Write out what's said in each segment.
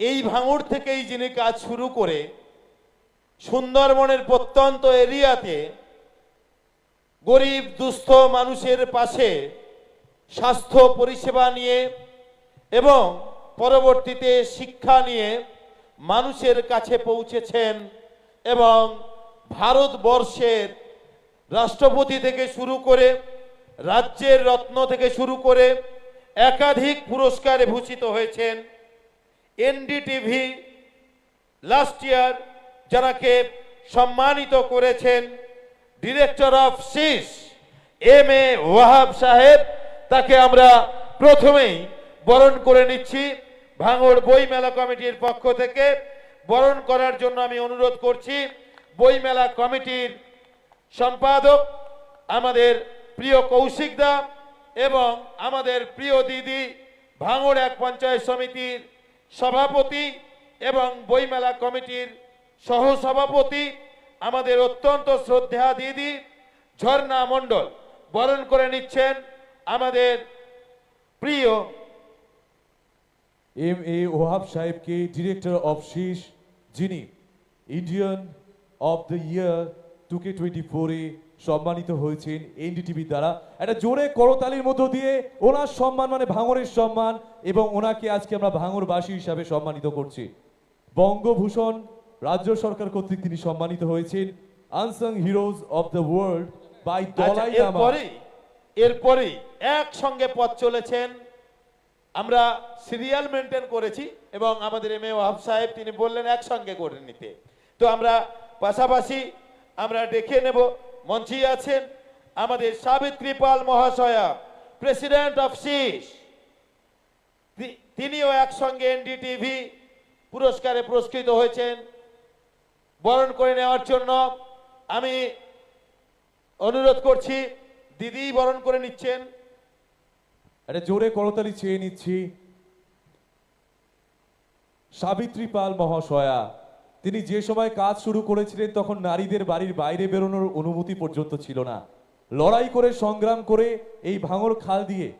এই ভাঙড় থেকেই যিনি কাজ শুরু করে সুন্দরবনের প্রত্যন্ত এরিয়াতে গরিব, দুস্থ মানুষের পাশে স্বাস্থ্য পরিষেবা নিয়ে এবং পরবর্তীতে শিক্ষা নিয়ে মানুষের কাছে পৌঁছেছেন এবং ভারতবর্ষের রাষ্ট্রপতি থেকে শুরু করে রাজ্যের রত্ন থেকে শুরু করে একাধিক পুরস্কারে ভূষিত হয়েছেন। এনডিটিভি লাস্ট ইয়ার যারাকে সম্মানিত করেছেন ডিরেক্টর অফ সিস এম এ ওয়াহাব সাহেব, তাকে আমরা প্রথমেই বরণ করে নিচ্ছি। ভাঙড় বই মেলা কমিটির পক্ষ থেকে বরণ করার জন্য আমি অনুরোধ করছি। বই মেলা কমিটির সম্পাদক, আমাদের প্রিয় কৌশিক দা এবং আমাদের প্রিয় দিদি, ভাঙড় এক পঞ্চায়েত সমিতির সভাপতি এবং বইমেলা কমিটির সহসভাপতি, আমাদের অত্যন্ত শ্রদ্ধা দিদি, ঝর্ণা মণ্ডল, বরণ করে নিচ্ছেন আমাদের প্রিয় এম এ ওহাব সাহেবকে ডিরেক্টর অফ শীষ যিনি ইন্ডিয়ান অফ দ্য ইয়ার টুকে টোয়েন্টি ফোরে সম্মানিত হয়েছেন এনডিটিভি দ্বারা। একটা জোরে করতালির মধ্য দিয়ে ওনার সম্মান মানে ভাঙরের সম্মান এবং ওনাকে আজকে আমরা ভাঙরবাসী হিসাবে সম্মানিত করছি। বঙ্গভূষণ রাজ্য সরকার কর্তৃক তিনি সম্মানিত হয়েছেন। Unsung heroes of the world by Dalai Lama এরপরেই এরপরেই একসঙ্গে পথ চলেছেন। আমরা সিরিয়াল মেনটেন করেছি এবং আমাদের এম এ ওয়াহাব সাহেব তিনি বললেন একসঙ্গে করে নিতে। তো আমরা পাশাপাশি আমরা ডেকে নেব মঞ্চে আছেন আমাদের সাবিত্রী পাল মহাশয়া, প্রেসিডেন্ট অফ সিস তিনিও একসঙ্গে এনডিটিভি পুরস্কারে পুরস্কৃত হয়েছেন। বরণ করে নেওয়ার জন্য আমি অনুরোধ করছি, দিদি বরণ করে নিচ্ছেন। একটা জোরে করতালি চেয়ে নিচ্ছি। সাবিত্রী পাল মহাশয়া তিনি যে সময় কাজ শুরু করেছিলেন তখন নারীদের বাড়ির বাইরে বেরোনোর অনুমতি পর্যন্ত ছিল না। লড়াই করে সংগ্রাম করে এই ভাঙর খাল দিয়ে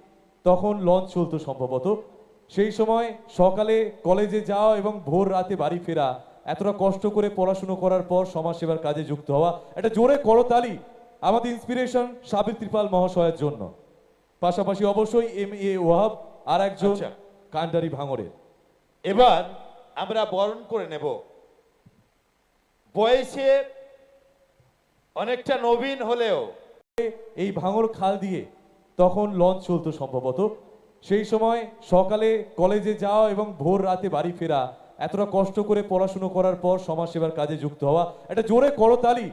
তখন লঞ্চ চলতো সম্ভবত। সেই সময় সকালে কলেজে যাওয়া এবং ভোর রাতে বাড়ি ফেরা এতটা কষ্ট করে পড়াশুনো করার পর সমাজসেবার কাজে যুক্ত হওয়া একটা জোরে করতালি আমাদের ইন্সপিরেশন সাবিত্রী পাল মহাশয়ের জন্য। পাশাপাশি অবশ্যই এম এ ওয়াহাব আর একজন আচ্ছা। কান্ডারি ভাঙরের। এবার আমরা বরণ করে নেব। বয়সে অনেকটা নবীন হলেও এই ভাঙর খাল দিয়ে তখন লঞ্চ চলতো সম্ভবত। সেই সময় সকালে কলেজে যাওয়া এবং ভোর রাতে বাড়ি ফেরা, এতটা কষ্ট করে পড়াশুনো করার পর সমাজসেবার কাজে যুক্ত হওয়া, একটা জোরে করতালি।